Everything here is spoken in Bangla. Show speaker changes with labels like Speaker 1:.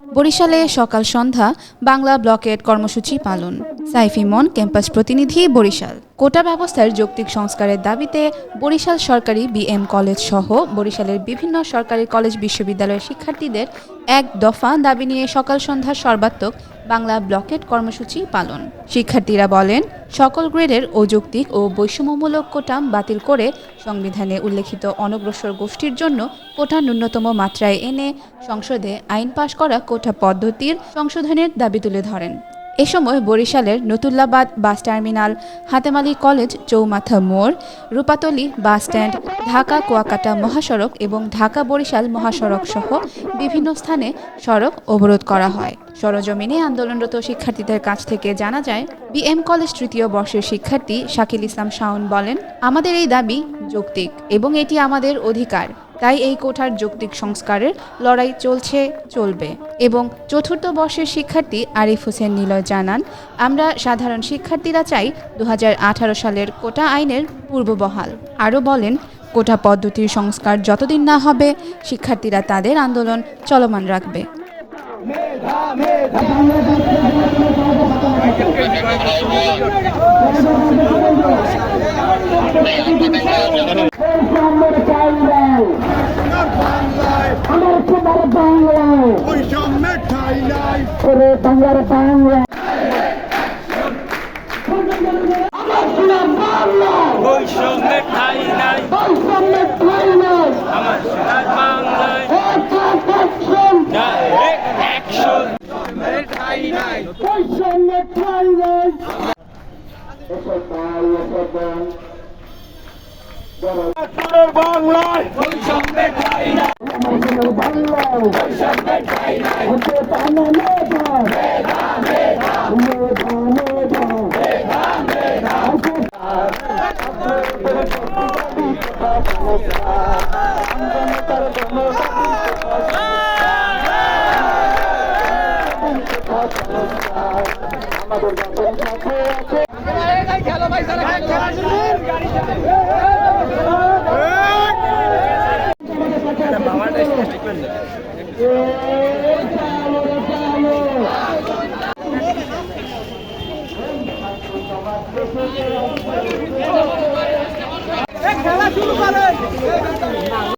Speaker 1: বরিশালে সকাল সন্ধ্যা বাংলা ব্লকেট কর্মসূচি পালন। সাইফিমন ক্যাম্পাস প্রতিনিধি বরিশাল। কোটা ব্যবস্থার যৌক্তিক সংস্কারের দাবিতে বরিশাল সরকারি বিএম কলেজ সহ বরিশালের বিভিন্ন সরকারি কলেজ বিশ্ববিদ্যালয়ের শিক্ষার্থীদের এক দফা দাবি নিয়ে সকাল সন্ধ্যা সর্বাত্মক বাংলা ব্লকেট কর্মসূচি পালন। শিক্ষার্থীরা বলেন, সকল গ্রেডের অযৌক্তিক ও বৈষম্যমূলক কোটা বাতিল করে সংবিধানে উল্লেখিত অনগ্রসর গোষ্ঠীর জন্য কোটা ন্যূনতম মাত্রায় এনে সংসদে আইন পাশ করা কোটা পদ্ধতির সংশোধনের দাবি তুলে ধরেন। এ সময় বরিশালের Nathullabad bus terminal, Hatemali college, চৌমাথা মোড়, রূপাতলি বাস স্ট্যান্ড, ঢাকা কুয়াকাটা মহাসড়ক এবং ঢাকা বরিশাল মহাসড়ক সহ বিভিন্ন স্থানে সড়ক অবরোধ করা হয়। সরজমিনে আন্দোলনরত শিক্ষার্থীদের কাছ থেকে জানা যায়, বিএম কলেজ তৃতীয় বর্ষের শিক্ষার্থী শাকিল ইসলাম শাওন বলেন, আমাদের এই দাবি যৌক্তিক এবং এটি আমাদের অধিকার। তাই এই কোঠার যৌক্তিক সংস্কারের লড়াই চলছে চলবে এবং চতুর্থ বর্ষের শিক্ষার্থী আরিফ হোসেন নিলয় জানান আমরা সাধারণ শিক্ষার্থীরা চাই দু হাজার আঠারো সালের কোটা আইনের পূর্ববহাল আরও বলেন কোটা পদ্ধতির সংস্কার যতদিন না হবে শিক্ষার্থীরা তাদের আন্দোলন চলমান রাখবে
Speaker 2: আমার বাংলায় আমার তোমার বাংলায়
Speaker 3: বৈষম্যের ঠাই নাই
Speaker 2: ওরে বাংলার বাংলা
Speaker 4: বৈষম্যের ঠাই নাই
Speaker 2: বৈষম্যের ঠাই নাই
Speaker 4: আমার সোনার বাংলায় ডাইরেক্ট অ্যাকশন ঠাই নাই
Speaker 2: বৈষম্যের ঠাই নাই
Speaker 3: বাংলায়
Speaker 4: বৈষম্যের নাই ঠাই নাই
Speaker 2: হতে পানা মেধা মেধা মেধা আমাদের যখন সাথে আছে খেলা শুরু করেন